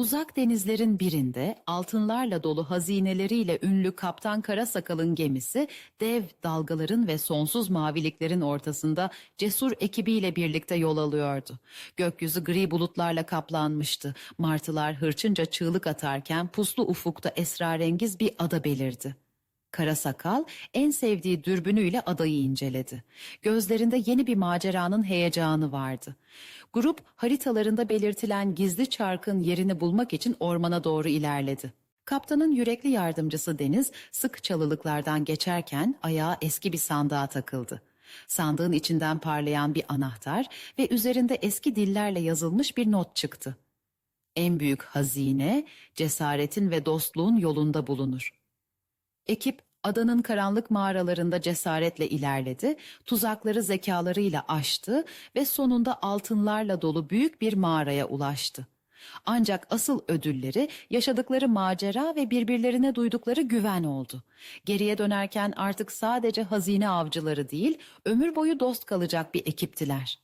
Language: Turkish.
Uzak denizlerin birinde altınlarla dolu hazineleriyle ünlü Kaptan Karasakal'ın gemisi dev dalgaların ve sonsuz maviliklerin ortasında cesur ekibiyle birlikte yol alıyordu. Gökyüzü gri bulutlarla kaplanmıştı. Martılar hırçınca çığlık atarken puslu ufukta esrarengiz bir ada belirdi. Karasakal en sevdiği dürbünüyle adayı inceledi. Gözlerinde yeni bir maceranın heyecanı vardı. Grup haritalarında belirtilen gizli çarkın yerini bulmak için ormana doğru ilerledi. Kaptanın yürekli yardımcısı Deniz sık çalılıklardan geçerken ayağı eski bir sandığa takıldı. Sandığın içinden parlayan bir anahtar ve üzerinde eski dillerle yazılmış bir not çıktı. En büyük hazine cesaretin ve dostluğun yolunda bulunur. Ekip adanın karanlık mağaralarında cesaretle ilerledi, tuzakları zekalarıyla aştı ve sonunda altınlarla dolu büyük bir mağaraya ulaştı. Ancak asıl ödülleri yaşadıkları macera ve birbirlerine duydukları güven oldu. Geriye dönerken artık sadece hazine avcıları değil, ömür boyu dost kalacak bir ekiptiler.